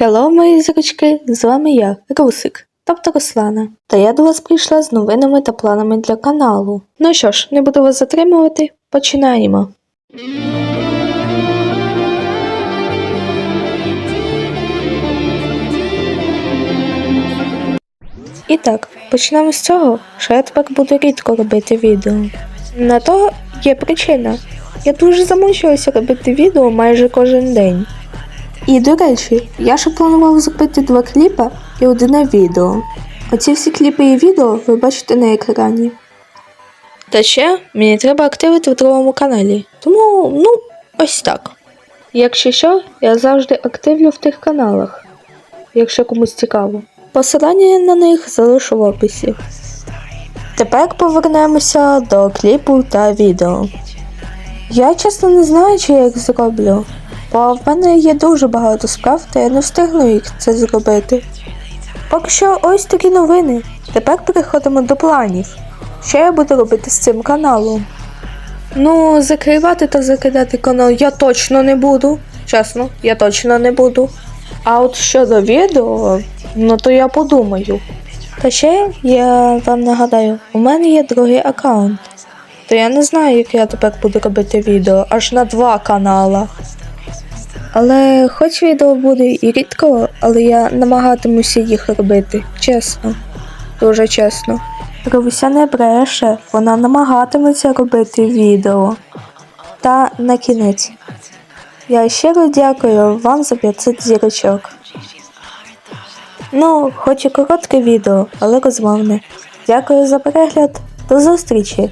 Хелло, мої зірочки, з вами я, Русик, тобто Руслана. Та я до вас прийшла з новинами та планами для каналу. Ну що ж, не буду вас затримувати, починаємо. І так, почнемо з цього, що я тепер буду рідко робити відео. На то є причина. Я дуже замучилася робити відео майже кожен день. І до речі, я ще планував зробити два кліпи і одне відео. Оці всі кліпи і відео ви бачите на екрані. Та ще мені треба активити в другому каналі. Тому, ну, ось так. Якщо що, я завжди активлю в тих каналах, якщо комусь цікаво. Посилання на них залишу в описі. Тепер повернемося до кліпу та відео. Я чесно не знаю, чи я їх зроблю, бо в мене є дуже багато справ, та я не встигну їх це зробити. Поки що ось такі новини. Тепер переходимо до планів. Що я буду робити з цим каналом? Ну, закривати та закидати канал я точно не буду. Чесно, я точно не буду. А от щодо відео, ну то я подумаю. Та ще я вам нагадаю, у мене є другий аккаунт. То я не знаю, як я тепер буду робити відео аж на два канала. Але хоч відео буде і рідко, але я намагатимуся їх робити. Чесно. Дуже чесно. Ровуся не бреше, вона намагатиметься робити відео. Та на кінець. Я щиро дякую вам за 500 зірочок. Ну, хоч і коротке відео, але розмовне. Дякую за перегляд. До зустрічі!